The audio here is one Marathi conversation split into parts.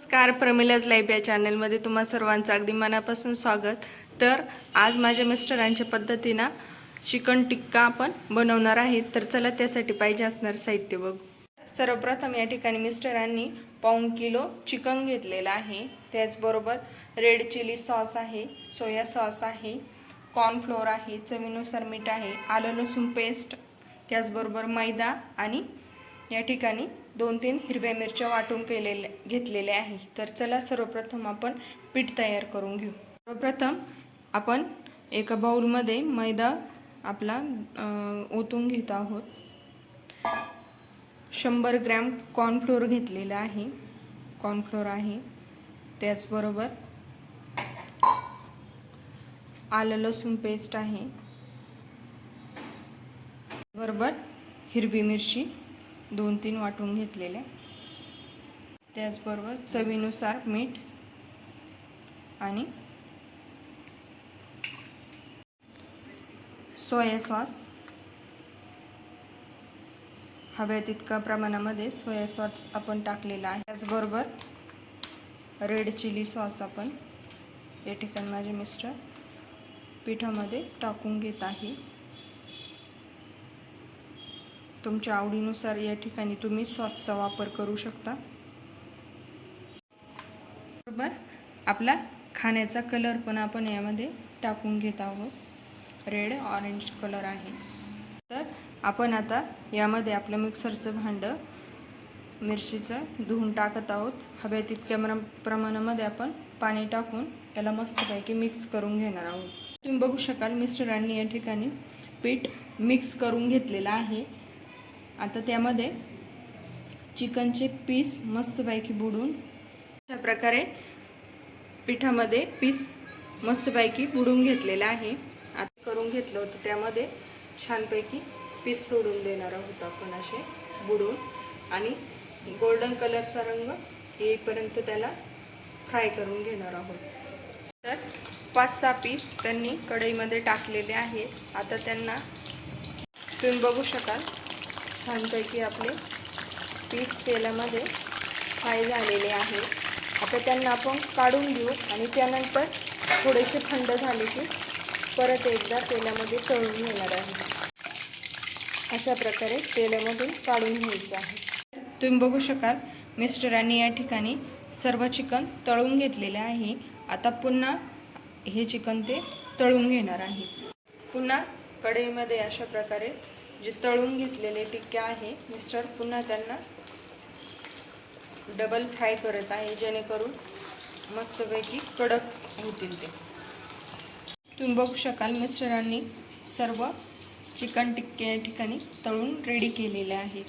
नमस्कार प्रमिलाज लाईफ या चॅनलमध्ये तुम्हा सर्वांचं अगदी मनापासून स्वागत. तर आज माझ्या मिस्टरांच्या पद्धतीनं चिकन टिक्का आपण बनवणार आहे. तर चला त्यासाठी पाहिजे असणार साहित्य बघू. सर्वप्रथम या ठिकाणी मिस्टरांनी पाऊण किलो चिकन घेतलेलं आहे. त्याचबरोबर रेड चिली सॉस आहे सोया सॉस आहे कॉर्नफ्लोअर आहे चवीनुसार मीठ आहे आलं लसूण पेस्ट त्याचबरोबर मैदा आणि या ठिकाणी दोन तीन हिरव्या मिरच्या वाटून केलेल्या घेतलेल्या आहे. तर चला सर्वप्रथम आपण पीठ तयार करून घेऊ. सर्वप्रथम आपण एका बाउलमध्ये मैदा आपला ओतून घेत आहोत. शंभर ग्रॅम कॉर्नफ्लोअर घेतलेला आहे. कॉर्नफ्लोअर आहे. त्याचबरोबर आलं लसूण पेस्ट आहे. बरोबर हिरवी मिरची. दोन तीन वाटून घेतलेले. त्याचबरोबर चवीनुसार मीठ आणि सोया सॉस. हव्या तितक्या प्रमाणामध्ये सोया सॉस आपण टाकलेला आहे. त्याचबरोबर रेड चिली सॉस आपण या ठिकाणी माझे मिस्टर पिठामध्ये टाकून घेत आहे. तुमच्या आवडीनुसार या ठिकाणी तुम्ही सॉसचा वापर करू शकता. बरोबर? आपला खाण्याचा कलर पण आपण यामध्ये टाकून घेत आहोत. रेड ऑरेंज कलर आहे. तर आपण आता यामध्ये आपलं मिक्सरचं भांडं मिरचीचं धुवून टाकत आहोत. हव्या तितक्या प्रमा- प्रमाणामध्ये आपण पाणी टाकून याला मस्तपैकी मिक्स करून घेणार आहोत. तुम्ही बघू शकाल मिस्टरांनी या ठिकाणी पीठ मिक्स करून घेतलेलं आहे. आता त्यामध्ये चिकनचे पीस मस्तपैकी बुडून अशा प्रकारे पिठामध्ये पीस मस्तपैकी बुडून घेतलेलं आहे. आता करून घेतलं होतं त्यामध्ये छानपैकी पीस सोडून देणार आहोत आपण असे बुडून. आणि गोल्डन कलरचा रंग येईपर्यंत त्याला फ्राय करून घेणार आहोत. तर पाच सहा पीस त्यांनी कढईमध्ये टाकलेले आहेत. आता त्यांना तुम्ही बघू शकाल. छानपैकी आपले पीस तेलामध्ये फ्राय झालेले आहे. आता त्यांना आपण काढून घेऊ आणि त्यानंतर थोडेसे थंड झाले की परत एकदा तेलामध्ये तळून घेणार आहे. अशा प्रकारे तेलामधून काढून घ्यायचं आहे. तुम्ही बघू शकाल मिस्टरांनी या ठिकाणी सर्व चिकन तळून घेतलेले आहे. आता पुन्हा हे चिकन ते तळून घेणार आहे. पुन्हा कढईमध्ये अशा प्रकारे जे तळून घेतलेले टिक्के आहे मिस्टर पुन्हा त्यांना डबल फ्राय करत आहे जेणेकरून मस्तपैकी कडक होतील ते. तुम्ही बघू शकाल मिस्टरांनी सर्व चिकन टिक्के या ठिकाणी तळून रेडी केलेले आहे.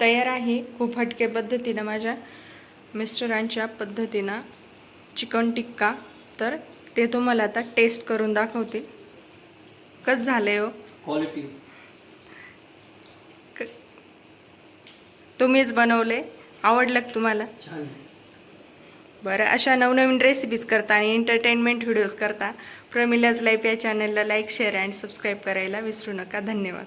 तयार आहे खूप हटके पद्धतीनं माझ्या मिस्टरांच्या पद्धतीनं चिकन टिक्का. तर ते तुम्हाला आता टेस्ट करून दाखवतील कसं झालं हो? क्वालिटी तुम्हीच बनवले. आवडलं तुम्हाला? बरं अशा नवनवीन रेसिपीज करता आणि एंटरटेनमेंट व्हिडिओज करता प्रमिलाज लाईफ या चॅनलला लाईक शेअर अँड सबस्क्राईब करायला विसरू नका. धन्यवाद.